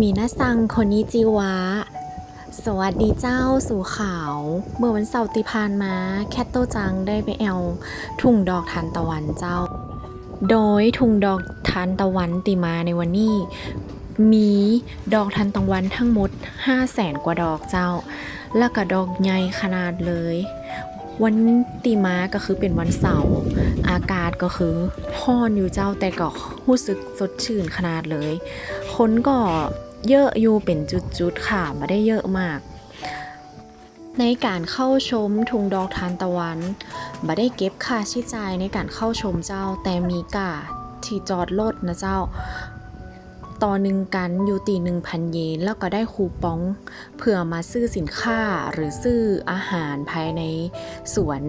มีนาซังคนนี้จิวะ สวัสดีเจ้าสู่ขาว เมื่อวันเสาร์ที่ผ่านมา แคทโตจังได้ไปแอลทุ่งดอกทานตะวันเจ้า โดยทุ่งดอกทานตะวันติมาในวันนี้ มีดอกทานตะวันทั้งหมด 5 0 0แสนกว่าดอกเจ้า แล้วก็ดอกใหญ่ขนาดเลย วันตีมาก็คือเป็นวันเสาร์อากาศก็คือห้อนอยู่เจ้าแต่ก็รู้สึกสดชื่นขนาดเลย คนก็เยอะอยู่เป็นจุดๆค่ะไม่ได้เยอะมาก ในการเข้าชมทุงดอกทานตะวันบ่ได้เก็บค่าใช้จ่ายในการเข้าชมเจ้าแต่มีกาที่จอดรถนะเจ้า ต่อหนึ่งกันอยู่ตีหนึ่งพันเยน แล้วก็ได้คูปองเพื่อมาซื้อสินค้าหรือซื้ออาหารภายในสวน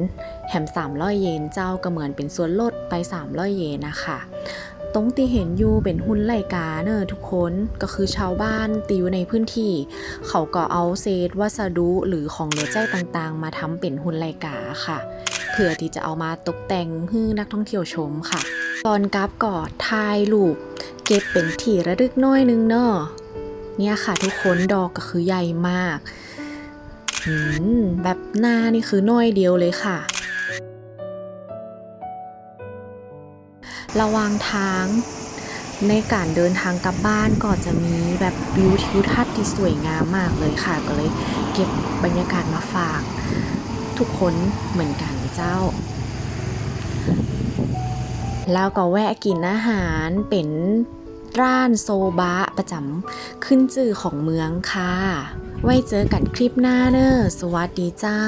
แฮม300เยนเจ้าก็เหมือนเป็นส่วนลดไป300เยนนะคะตรงที่เห็นอยู่เป็นหุ้นไลกาเนอะทุกคนก็คือชาวบ้านตีอยู่ในพื้นที่ เขาก็เอาเศษวัสดุหรือของเหลือใจต่างๆ มาทำเป็นหุ้นไลกาค่ะ เพื่อที่จะเอามาตกแต่งให้นักท่องเที่ยวชมค่ะ ตอนกราฟก็ถ่ายรูปเก็บเป็นที่ระลึกน้อยนึงเนอะเนี่ยค่ะทุกคนดอกก็คือใหญ่มากอืมแบบหน้านี่คือน้อยเดียวเลยค่ะ ระว่างทางในการเดินทางกลับบ้านก็จะมีแบบวิวทิวทัศน์ที่สวยงามมากเลยค่ะ ก็เลยเก็บบรรยากาศมาฝาก ทุกคนเหมือนกันเจ้า แล้วก็แวะกินอาหารเป็นร้านโซบะประจำขึ้นจื่อของเมืองค่ะ ไว้เจอกันคลิปหน้าเนอะสวัสดีเจ้า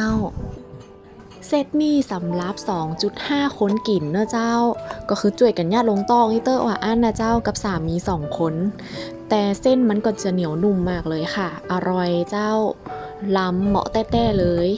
เซตนี่สำหรับ 2.5 คนกินเนอะเจ้า ก็คือจ่วยกันญาติลงตองอีเตอร์ว่าอันนะเจ้ากับสามีสองคน แต่เส้นมันก็จะเหนียวนุ่มมากเลยค่ะ อร่อยเจ้าล้ำเหมาะแต้ๆเลย